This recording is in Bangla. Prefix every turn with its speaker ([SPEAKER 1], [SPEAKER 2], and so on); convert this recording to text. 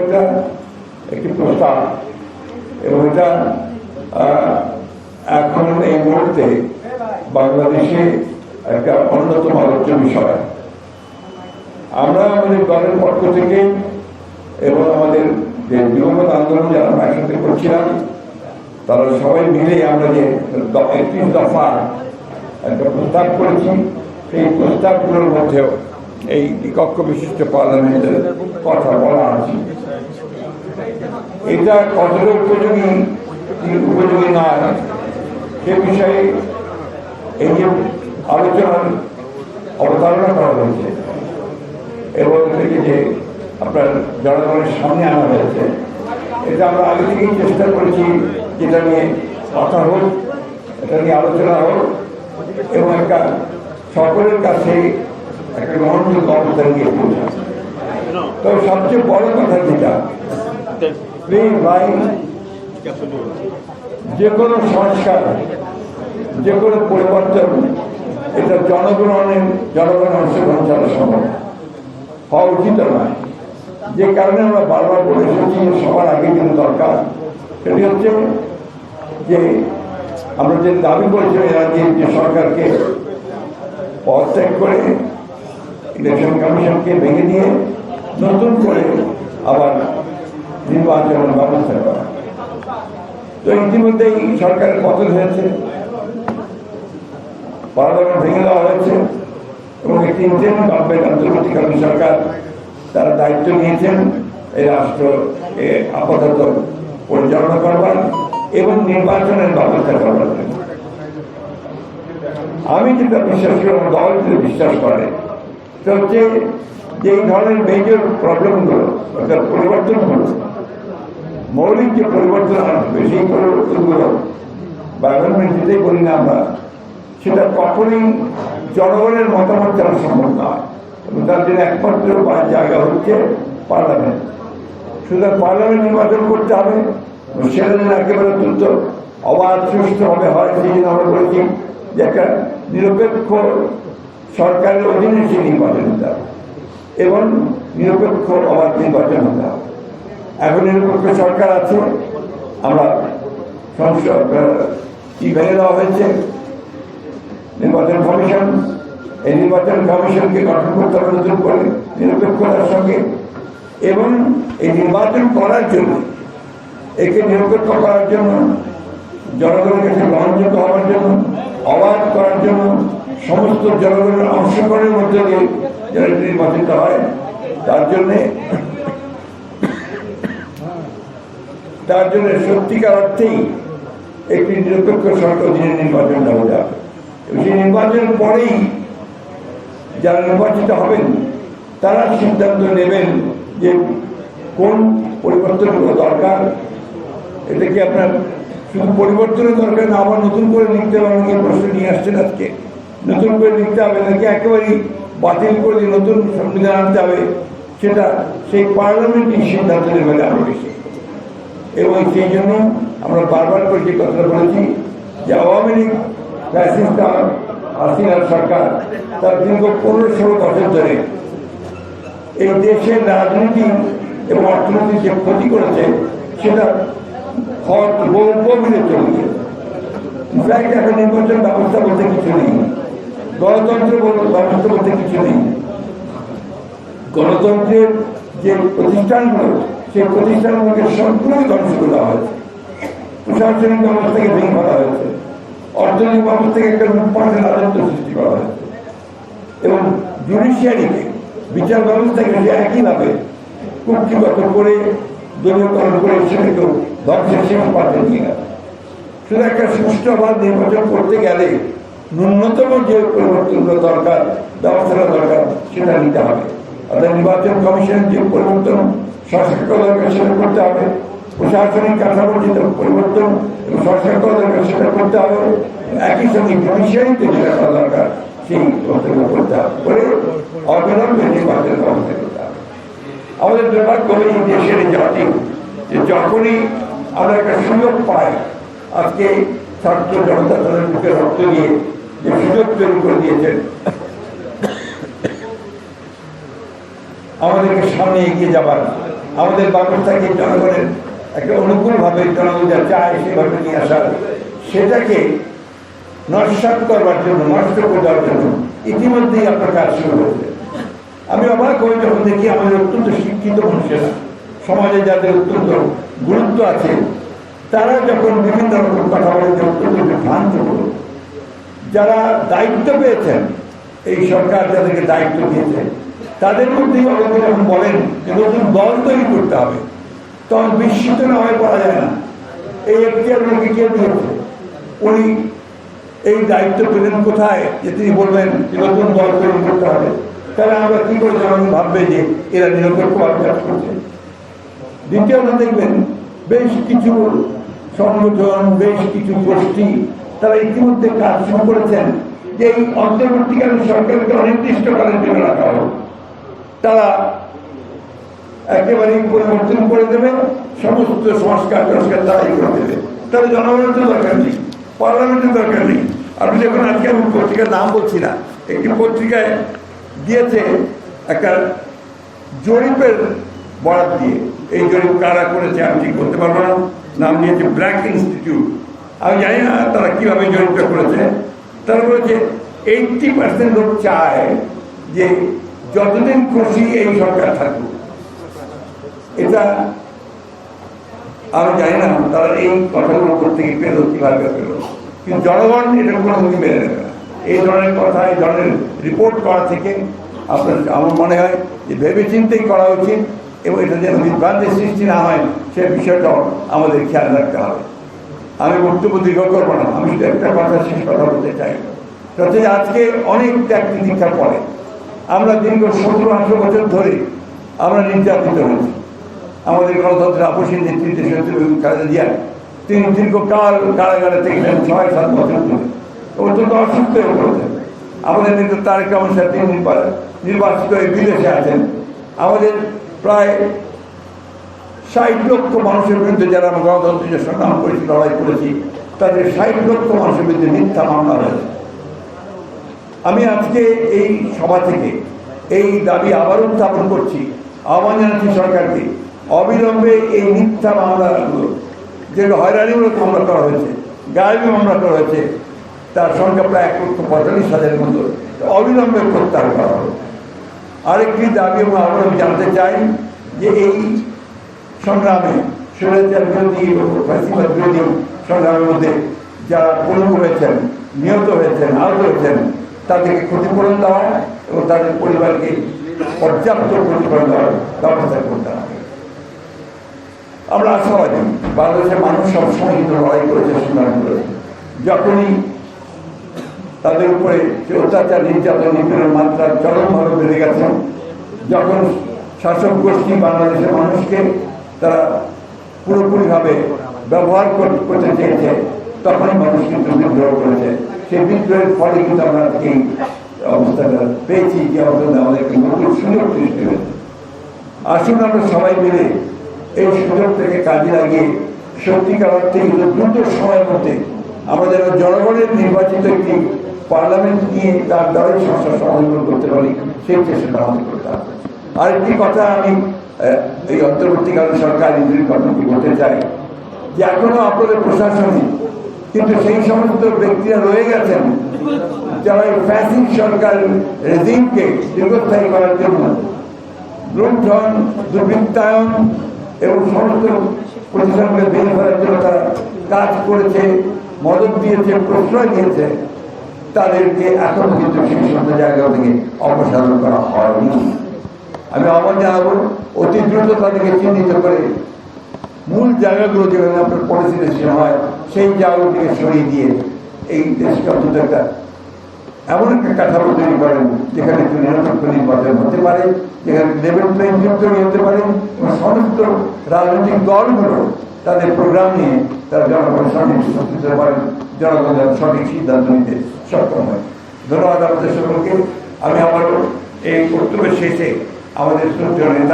[SPEAKER 1] বিষয়টা একটি প্রস্তাব। এবং এটা এখন এই মুহূর্তে বাংলাদেশে একটা অন্যতম আলোচ্য বিষয়। আমরা আমাদের দলের পক্ষ থেকে এবং আমাদের যে যুবক আন্দোলন যারা একসাথে করছিলাম, তারা সবাই মিলে আমরা যে একত্রিশ দফা একটা প্রস্তাব করেছি, সেই প্রস্তাবগুলোর মধ্যেও এই কক্ষ বিশিষ্ট পার্লামেন্টের কথা বলা আছে। এটা কতটা উপযোগী উপযোগী নয়। সে বিষয়ে এই যে আলোচনার অবতারণা করা হয়েছে। এবং থেকে যে আপনার জনগণের সামনে আনা হয়েছে, এটা আমরা আগে থেকেই চেষ্টা করেছি যেটা নিয়ে কথা হোক, এটা নিয়ে আলোচনা হোক। এবং একটা সকলের কাছে একটা গ্রহণযোগ্য অবস্থান গিয়ে পৌঁছায় তো সবচেয়ে বড় কথা যেটা যে কোনো সংস্কার, যে কোনো পরিবর্তন, এটা জনগণের জনগণ অংশগ্রহণ ছাড়া সম্ভব। হওয়া উচিত নয়। যে কারণে আমরা বারবার বলে এসেছি সবার আগে কিন্তু দরকার, সেটি হচ্ছে যে আমরা যে দাবি করেছিলাম এরা যে সরকারকে পদত্যাগ করে ইলেকশন কমিশনকে ভেঙে দিয়ে নতুন করে আবার নির্বাচনের ব্যবস্থা করা। তো ইতিমধ্যেই সরকারের পতন হয়েছে। পার্লামেন্ট ভেঙে দেওয়া হয়েছে এবং একটি ইন্ডিয়ান গভর্নমেন্ট অন্তর্বর্তীকালীন সরকার তারা দায়িত্ব নিয়েছেন এই রাষ্ট্রকে আপাতত পরিচালনা করবার এবং নির্বাচনের ব্যবস্থা করবার আমি যেটা বিশ্বাস করি, আমার দল যেটা বিশ্বাস করে, সেটা হচ্ছে যে এই ধরনের মেজর প্রবলেমগুলো অর্থাৎ পরিবর্তনগুলো মৌলিক যে পরিবর্তন সেই পরিবর্তনগুলো বা গভর্নমেন্ট যেটাই বলি না আমরা, সেটা কখনোই জনগণের মতামত জানা সম্ভব নয় এবং তার জন্য একমাত্র জায়গা হচ্ছে পার্লামেন্ট। সুতরাং পার্লামেন্ট নির্বাচন করতে হবে সেটা যেন একেবারে অত্যন্ত অবাধ সুষ্ঠুভাবে হয়, সেই জন্য আমরা বলেছি যে একটা নিরপেক্ষ সরকারের অধীনে সেই নির্বাচন হতে হবে। এবং নিরপেক্ষ, অবাধ নির্বাচন হতে হবে। এখন নিরপেক্ষ সরকার আছে, আমরা কি ভেঙে দেওয়া হয়েছে? নির্বাচন কমিশন, এই নির্বাচন কমিশনকে গঠন করতে হবে নতুন করে, নিরপেক্ষতার সঙ্গে। এবং এই নির্বাচন করার জন্য, একে নিরপেক্ষ করার জন্য, জনগণের কাছে গ্রহণযোগ্য হওয়ার জন্য, অবাধ করার জন্য, সমস্ত জনগণের অংশগ্রহণের মধ্যে দিয়ে যারা নির্বাচিত হয়, তার জন্যে তার জন্য সত্যিকার অর্থেই একটি নিরপেক্ষ সরকার অধীনে নির্বাচন এবং সেই নির্বাচনের পরেই যারা নির্বাচিত হবেন, তারা সিদ্ধান্ত নেবেন যে কোন পরিবর্তনগুলো দরকার। এটা কি আপনার শুধু পরিবর্তনের দরকার না, আবার নতুন করে লিখতে হবে, আমাকে প্রশ্ন নিয়ে আসছেন আজকে। নতুন করে লিখতে হবে নাকি একেবারেই বাতিল করে নতুন সংবিধান আনতে হবে, সেটা সেই পার্লামেন্টই সিদ্ধান্ত নেবে আরও বেশি। এবং সেই জন্য আমরা বারবার করে যে কথাটা বলেছি যে আওয়ামী লীগ, ফ্যাসিস্ট হাসিনার সরকার, তার দীর্ঘ পনেরো ষোলো বছর ধরে এই দেশের রাজনীতি এবং অর্থনীতি যে ক্ষতি করেছে, সেটা গৌরবমিলে চলছে। ইনফ্যাক্ট এখন নির্বাচন ব্যবস্থা বলতে কিছু নেই। গণতন্ত্র ব্যবস্থা বলতে কিছু নেই। গণতন্ত্রের যে প্রতিষ্ঠানগুলো সেই প্রতিষ্ঠানগুলোকে সম্পূর্ণ ধ্বংস করে হয়েছে প্রশাসনিক ব্যবস্থাকে ভেঙে ফেলা হয়েছে। অর্থনৈতিক ব্যবস্থাকে একটা লুটপাটের রাজত্ব সৃষ্টি করা হয়েছে। এবং জুডিশিয়ারিকে বিচার ব্যবস্থাকে সে একইভাবে কুক্ষিগত করে, দলীয়করণ করে সেটাকেও ধ্বংসের সীমা পাশে নিয়ে গেল শুধু একটা সুষ্ঠুভাবে নির্বাচন করতে গেলে ন্যূনতম যে পরিবর্তনগুলো দরকার, ব্যবস্থাটা দরকার, সেটা নিতে হবে। অর্থাৎ নির্বাচন কমিশনের যে পরিবর্তন করতে হবে। প্রশাসনিক পরিবর্তন করতে হবে। একই সঙ্গে যেটা করা দরকার। সেই করতে হবে অবিলম্বে ব্যবস্থা করতে হবে। আমাদের দুর্ভাগ্য এই দেশের জাতি, যে যখনই আমরা একটা সুযোগ পাই, আজকে ছাত্র জনতা দলের মুখে রক্ত দিয়ে যে সুযোগ তৈরি করে দিয়েছেন, আমাদেরকে সামনে এগিয়ে যাবার আমাদের ব্যবস্থাকে জনগণের একটা অনুকূলভাবে জনগণ যা চায় সেভাবে নিয়ে আসার সেটাকে নস্বাত করবার জন্য নষ্ট করে দেওয়ার জন্য ইতিমধ্যেই আপনার কাজ শুরু হয়েছে। আমি অবাক হই যখন দেখি আমাদের অত্যন্ত শিক্ষিত মানুষেরা, সমাজে যাদের অত্যন্ত গুরুত্ব আছে, তারা যখন বিভিন্ন রকম কথা বলে যে অত্যন্ত বিভ্রান্ত হলো। যারা দায়িত্ব পেয়েছেন, এই সরকার যাদেরকে দায়িত্ব দিয়েছে, তাদের মধ্যেই অনেকে যখন বলেন তৈরি করতে হবে। তখন বিস্মিত না হয়ে পড়া যায় না। এই এখতিয়ার ওনাকে কে দিয়েছে উনি এই দায়িত্ব পেলেন কোথায়? যে তিনি বলবেন, নতুন দল তৈরি করতে হবে। তাহলে আমরা কি করে জনগণ ভাববে যে এরা নিরপেক্ষ কাজ করছে? দ্বিতীয়ত দেখবেন, বেশ কিছু সংগঠন, বেশ কিছু গোষ্ঠী, তারা ইতিমধ্যে কাজ শুরু করেছেন। যে এই অন্তর্বর্তীকালীন সরকারকে অনির্দিষ্টকালের জন্য রাখা হোক তারা একেবারেই পরিবর্তন করে দেবে, সমস্ত সংস্কার সংস্কার তারাই করে দেবে। তাহলে জনগণের তো দরকার নেই পার্লামেন্টের দরকার নেই। আপনি দেখুন আজকে আমি পত্রিকার নাম বলছি না, একটি পত্রিকায় দিয়েছে একটা জরিপের বরাদ দিয়ে, এই জরিপ কারা করেছে আমি ঠিক করতে পারব না, নাম দিয়েছে ব্ল্যাক ইনস্টিটিউট। আমি জানি না তারা কীভাবে জরিপটা করেছে। তারা বলেছে, এইটটি পার্সেন্ট লোক চায় যে যতদিন খুশি এই সরকার থাকুক। এটা আমি জানি না, তারা এই কথাগুলো করতে গিয়ে পেল কীভাবে পেল কিন্তু জনগণ এটা কোনো মুখে মেনে নেবে না। এই ধরনের কথা, এই ধরনের রিপোর্ট করা থেকে আপনার আমার মনে হয় যে ভেবে চিন্তেই করা উচিত এবং এটা যেন বিভ্রান্তির সৃষ্টি না হয়, সে বিষয়টাও আমাদের খেয়াল রাখতে হবে। আমি বক্তব্য দীর্ঘ করব না, আমি শুধু একটা কথা, শেষ কথা বলতে চাই। হচ্ছে আজকে অনেক ত্যাগ তিতিক্ষার পরে আমরা দীর্ঘ সতেরো আঠেরো বছর ধরে আমরা নির্যাতিত হয়েছি। আমাদের গণতন্ত্রের আপসীন নেতৃত্বে খালেদা জিয়া তিনি দীর্ঘকাল কারাগারে থেকেছেন, ছয় সাত বছর ধরে। অত্যন্ত অসুস্থ হয়ে পড়েছেন আমাদের নেতা তারেক রহমান সাহেব তিনি নির্বা- নির্বাচিত হয়ে বিদেশে আছেন। আমাদের প্রায় ষাট লক্ষ মানুষের বিরুদ্ধে যারা আমরা গণতন্ত্রের সংগ্রাম করেছি, লড়াই করেছি, তাদের ষাট লক্ষ মানুষের বিরুদ্ধে মিথ্যা মামলা হয়েছে আমি আজকে এই সভা থেকে এই দাবি আবারও উত্থাপন করছি, আহ্বান জানাচ্ছি সরকারকে। অবিলম্বে এই মিথ্যা মামলাগুলো, যেগুলো হয়রানিমূলক মামলা করা হয়েছে, গায়েবী মামলা করা হয়েছে, তার সংখ্যা প্রায় এক লক্ষ পঁয়তাল্লিশ হাজারের মতো অবিলম্বে প্রত্যাহার করা হবে। আরেকটি দাবি এবং আমরা জানতে চাই যে এই সংগ্রামে স্বৈরাচার বিরোধী এবং বিরোধী সংগ্রামের মধ্যে যারা পঙ্গু হয়েছেন, নিহত হয়েছেন, আহত হয়েছেন, তাদেরকে ক্ষতিপূরণ দেওয়া এবং তাদের পরিবারকে পর্যাপ্ত ক্ষতিপূরণ দেওয়ার ব্যবস্থা করতে আমরা আশাবাদী বাংলাদেশের মানুষ সবসময় কিন্তু লড়াই করেছে করেছে। যখনই তাদের উপরে অত্যাচার, নির্যাতন, নিপীড়নের মাত্রা চরমভাবে বেড়ে গেছে, যখন শাসক গোষ্ঠী বাংলাদেশের মানুষকে তারা পুরোপুরিভাবে ব্যবহার কর- করতে চেয়েছে, তখনই মানুষ কিন্তু বিদ্রোহ করেছে। সেই বিদ্রোহের ফলে কিন্তু আমরা এই অবস্থাটা পেয়েছি যে অবস্থা আমাদেরকে নতুন সুযোগ সৃষ্টি হয়েছে। আসুন আমরা সবাই মিলে এই সুযোগ থেকে কাজে লাগিয়ে সত্যিকার অর্থে দ্রুত সময়ের মধ্যে আমাদের জনগণের নির্বাচিত একটি পার্লামেন্ট নিয়ে তার দ্বারাই সমস্যার সমাধান করতে পারি, সেই চেষ্টা আমাদের করতে হবে। আরেকটি কথা আমি এই অন্তর্বর্তীকালীন সরকার ইন্দ্রির কথাটি বলতে চাই যে এখনও আপনাদের প্রশাসনে কিন্তু সেই সমস্ত ব্যক্তিরা রয়ে গেছেন যারা এই ফ্যাসিক সরকার রেজিমকে দীর্ঘস্থায়ী করার জন্য লুণ্ঠন দুর্বৃত্তায়ন এবং সমস্ত প্রতিষ্ঠানকে ভেঙে ফেলার জন্য তারা কাজ করেছে, মদত দিয়েছে, প্রশ্রয় দিয়েছে। তাদেরকে এখন কিন্তু সেই সমস্ত জায়গা থেকে অপসারণ করা হয়নি। আমি আহ্বান জানাব, অতি দ্রুত তাদেরকে চিহ্নিত করে মূল জায়গাগুলো যেখানে আপনার পরিস্থিতি হয়, সেই জায়গাগুলোকে সরিয়ে দিয়ে এই দেশকে অন্তত একটা এমন একটা কাঠামো তৈরি করেন যেখানে একটু নিরপেক্ষ নির্বাচন হতে পারে, যেখানে লেভেল প্লেইং ফিল্ড তৈরি হতে পারে সমস্ত রাজনৈতিক দলগুলো তাদের প্রোগ্রাম নিয়ে তারা জনগণের সঠিক হতে পারেন জনগণ যেন সঠিক সিদ্ধান্ত নিতে সক্ষম হয়। ধন্যবাদ আমাদের সকলকে। আমি আবারও এই বক্তব্যের শেষে আমাদের শ্রদ্ধেয় নেতা